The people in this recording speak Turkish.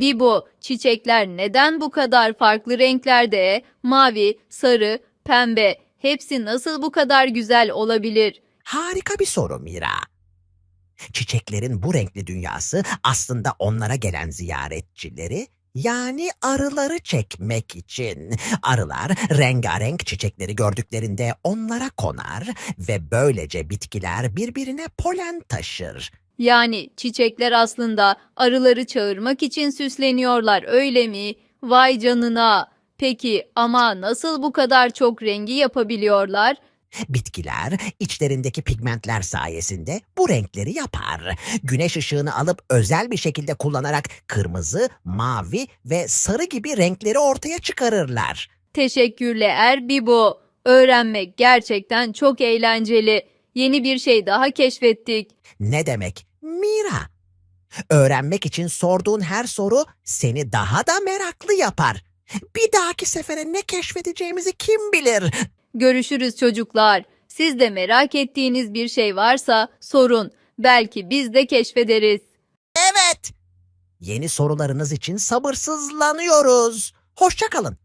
Bibo, çiçekler neden bu kadar farklı renklerde? Mavi, sarı, pembe. Hepsi nasıl bu kadar güzel olabilir? Harika bir soru Mira. Çiçeklerin bu renkli dünyası aslında onlara gelen ziyaretçileri yani arıları çekmek için. Arılar rengarenk çiçekleri gördüklerinde onlara konar ve böylece bitkiler birbirine polen taşır. Yani çiçekler aslında arıları çağırmak için süsleniyorlar öyle mi? Vay canına. Peki ama nasıl bu kadar çok rengi yapabiliyorlar? Bitkiler içlerindeki pigmentler sayesinde bu renkleri yapar. Güneş ışığını alıp özel bir şekilde kullanarak kırmızı, mavi ve sarı gibi renkleri ortaya çıkarırlar. Teşekkürler Bibo. Öğrenmek gerçekten çok eğlenceli. Yeni bir şey daha keşfettik. Ne demek? Mira. Öğrenmek için sorduğun her soru seni daha da meraklı yapar. Bir dahaki sefere ne keşfedeceğimizi kim bilir? Görüşürüz çocuklar. Siz de merak ettiğiniz bir şey varsa sorun. Belki biz de keşfederiz. Evet. Yeni sorularınız için sabırsızlanıyoruz. Hoşça kalın.